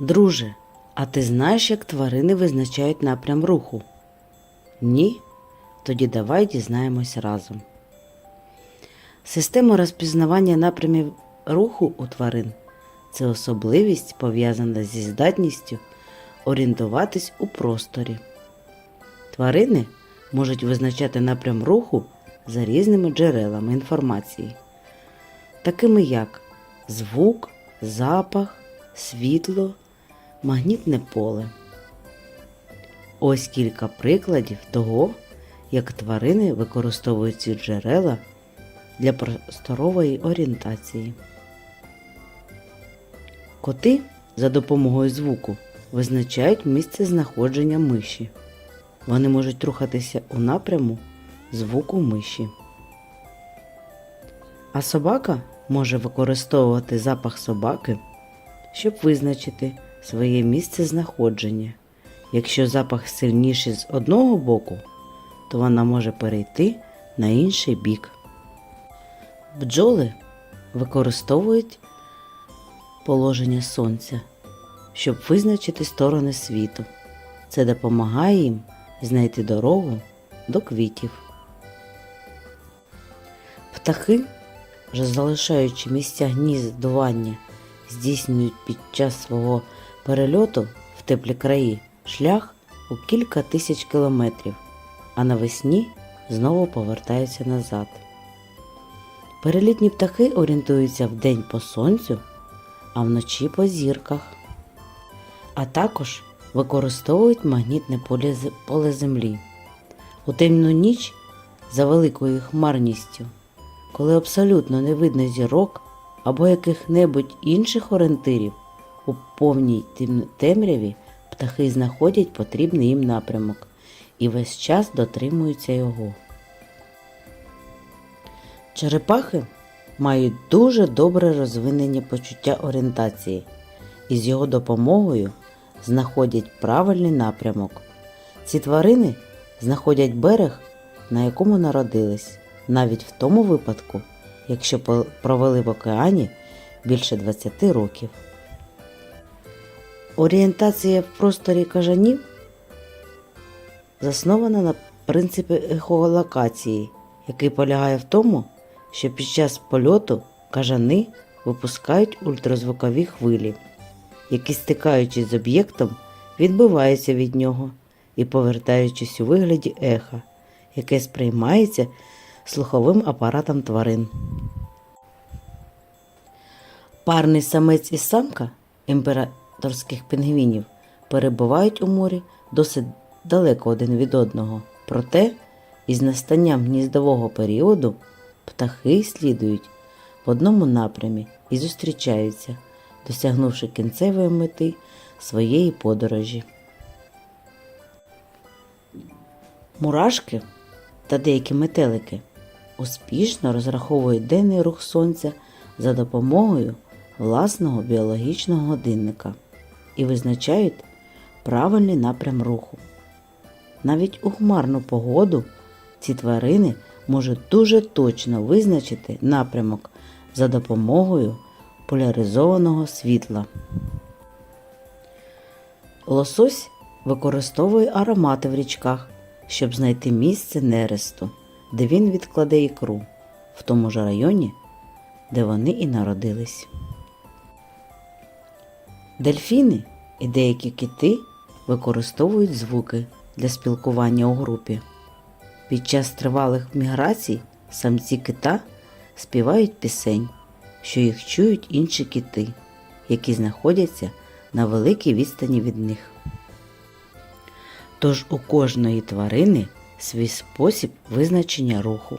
Друже, а ти знаєш, як тварини визначають напрям руху? Ні? Тоді давай дізнаємось разом. Система розпізнавання напрямів руху у тварин це особливість, пов'язана зі здатністю орієнтуватись у просторі. Тварини можуть визначати напрям руху за різними джерелами інформації, такими як звук, запах, світло, магнітне поле. Ось кілька прикладів того, як тварини використовують ці джерела для просторової орієнтації. Коти за допомогою звуку визначають місце знаходження миші. Вони можуть рухатися у напряму звуку миші. А собака може використовувати запах собаки, щоб визначити своє місце знаходження. Якщо запах сильніший з одного боку, то вона може перейти на інший бік. Бджоли використовують положення сонця, щоб визначити сторони світу. Це допомагає їм знайти дорогу до квітів. Птахи, вже залишаючи місця гніздування, здійснюють під час свого перельоту в теплі краї шлях у кілька тисяч кілометрів, а навесні знову повертаються назад. Перелітні птахи орієнтуються вдень по сонцю, а вночі по зірках, а також використовують магнітне поле, Землі. У темну ніч за великою хмарністю, коли абсолютно не видно зірок або яких-небудь інших орієнтирів, у повній тем- темряві птахи знаходять потрібний їм напрямок і весь час дотримуються його. Черепахи мають дуже добре розвинені почуття орієнтації і з його допомогою знаходять правильний напрямок. Ці тварини знаходять берег, на якому народились, навіть в тому випадку, якщо провели в океані більше 20 років. Орієнтація в просторі кажанів заснована на принципі ехолокації, який полягає в тому, що під час польоту кажани випускають ультразвукові хвилі, які, стикаючись з об'єктом, відбиваються від нього і повертаючись у вигляді еха, яке сприймається слуховим апаратом тварин. Парний самець і самка імператорських пінгвінів перебувають у морі досить далеко один від одного. Проте, із настанням гніздового періоду птахи слідують в одному напрямі і зустрічаються, досягнувши кінцевої мети своєї подорожі. Мурашки та деякі метелики успішно розраховують денний рух сонця за допомогою власного біологічного годинника і визначають правильний напрям руху. Навіть у хмарну погоду ці тварини можуть дуже точно визначити напрямок за допомогою поляризованого світла. Лосось використовує аромати в річках, щоб знайти місце нересту, де він відкладе ікру, в тому ж районі, де вони і народились. Дельфіни і деякі кити використовують звуки для спілкування у групі. Під час тривалих міграцій самці кита співають пісень, що їх чують інші кити, які знаходяться на великій відстані від них. Тож у кожної тварини свій спосіб визначення руху.